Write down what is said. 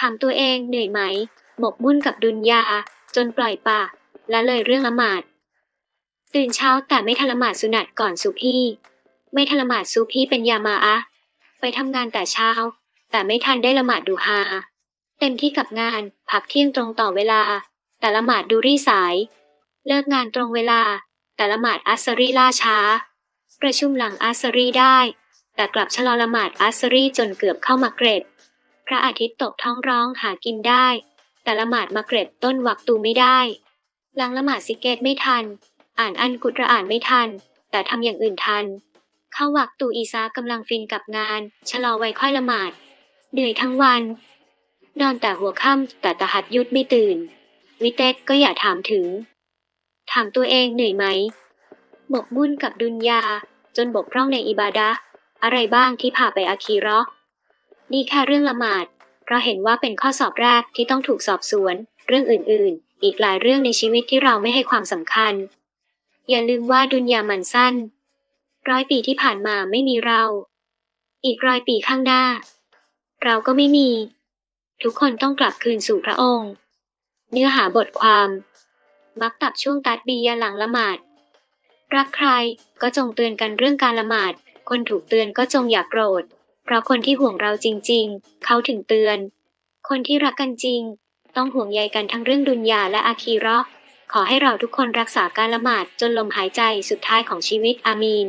ถามตัวเองเหนื่อยไหม หมกมุ่นกับดุนยา จนปล่อยปากและเลยเรื่องละหมาด ตื่นเช้าแต่ไม่ทละหมาดสุนัตก่อนสุพี่ ไม่ทละหมาดซูพี่เป็นยามาอะไปทำงานแต่เช้า แต่ไม่ทันได้ละหมาดดูฮาเต็มที่กับงานพักเที่ยงตรงต่อเวลา แต่ละหมาดดูรี่สาย เลิกงานตรงเวลา แต่ละหมาดอัสรีล่าช้า ประชุมหลังอัสรีได้ แต่กลับชะลอละหมาดอัสรีจนเกือบเข้ามาเกรด ระอาทิตย์ตกท้องร้องหากินได้ แต่ละหมาดมาเกรดต้นวักตูไม่ได้หลังละหมาดซิกเกตไม่ทัน อ่านอันกุตระอ่านไม่ทัน แต่ทำอย่างอื่นทัน เข้าวักตูอีซากำลังฟินกับงาน ชะลอไว้ค่อยละหมาดเหนื่อยทั้งวัน นอนแต่หัวค่ำแต่ตะหัดยุดไม่ตื่น วิเตกก็อย่าถามถึง ถามตัวเองเหนื่อยไหมหมกมุ่นกับดุนยา จนบกพร่องในอิบาดะอะไรบ้างที่พาไปอาคีราะห์ นี่แค่เรื่องละหมาด เราเห็นว่าเป็นข้อสอบแรกที่ต้องถูกสอบสวน เรื่องอื่น ๆ อีกหลายเรื่องในชีวิตที่เราไม่ให้ความสำคัญ อย่าลืมว่าดุนยามันสั้น ร้อยปีที่ผ่านมาไม่มีเรา อีกร้อยปีข้างหน้า เราก็ไม่มี ทุกคนต้องกลับคืนสู่พระองค์ เนื้อหาบทความ มักตับช่วงตัดบียาหลังละหมาด รักใครก็จงเตือนกันเรื่องการละหมาด คนถูกเตือนก็จงอย่ากโกรธ เพราะคนที่ห่วงเราจริงๆ เขาถึงเตือน คนที่รักกันจริง ต้องห่วงใยกันทั้งเรื่องดุนยาและอาคีร์ขอให้เราทุกคนรักษาการละหมาดจนลมหายใจสุดท้ายของชีวิตอามีน